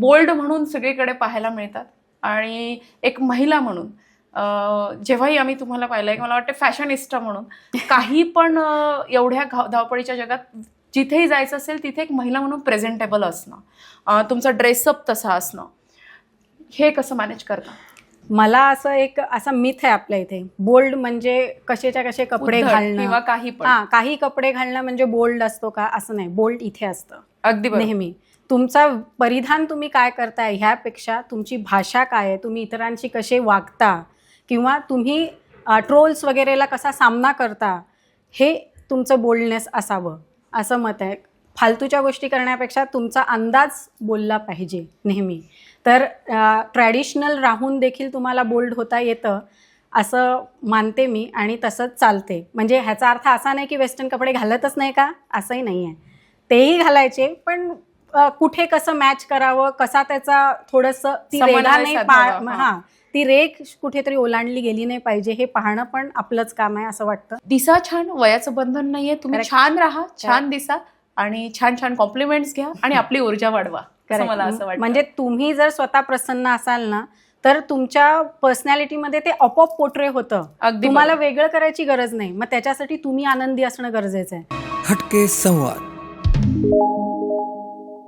Bold म्हणून सगळीकडे पाहायला मिळतात. आणि एक महिला म्हणून जेव्हाही आम्ही तुम्हाला पाहिलंय की मला वाटतं फॅशनिस्टा म्हणून काही पण एवढ्या घाव- धावपळीच्या जगात जिथेही जायचं असेल तिथे एक महिला म्हणून प्रेझेंटेबल असणं. तुमचा ड्रेसअप तसा असणं. हे कसं मॅनेज करता? मला असं एक असा मिथ आहे आपल्या इथे. बोल्ड म्हणजे कसेच्या कसे कपडे घालणं. किंवा काही हा काही कपडे घालणं म्हणजे बोल्ड असतो का? असं नाही. बोल्ड इथे असतं. अगदी नेहमी. तुमचा परिधान तुम्ही काय करताय ह्यापेक्षा तुमची भाषा काय आहे? तुम्ही इतरांशी कसे वागता? किंवा तुम्ही ट्रोल्स वगैरेला कसा सामना करता? हे तुमचं बोलण्यास असावं. असं मत आहे. फालतूच्या गोष्टी करण्यापेक्षा तुमचा अंदाज बोलला पाहिजे नेहमी. तर ट्रॅडिशनल राहून देखील तुम्हाला बोल्ड होता येतं असं मानते मी आणि तसंच चालते. म्हणजे ह्याचा अर्थ असा नाही की वेस्टर्न कपडे घालतच नाही का? असंही नाही आहे तेही घालायचे पण कुठे कसं मॅच करावं कसा त्याचा थोडंसं ती नाही हा. ती रेख कुठेतरी ओलांडली गेली नाही पाहिजे हे पाहणं पण आपलंच काम आहे असं वाटतं. दिसा छान वयाचं बंधन नाहीये. तुम्ही. छान राहा छान दिसा आणि छान छान कॉम्प्लिमेंट्स घ्या आणि आपली ऊर्जा वाढवा. मला असं वाटतं. म्हणजे तुम्ही जर स्वतः प्रसन्न असाल ना तर तुमच्या पर्सनॅलिटीमध्ये ते आपोआप पोट्रे होतं. अगदी तुम्हाला. वेगळं करायची गरज नाही. मग त्याच्यासाठी तुम्ही आनंदी असणं गरजेचं आहे. हटके संवाद.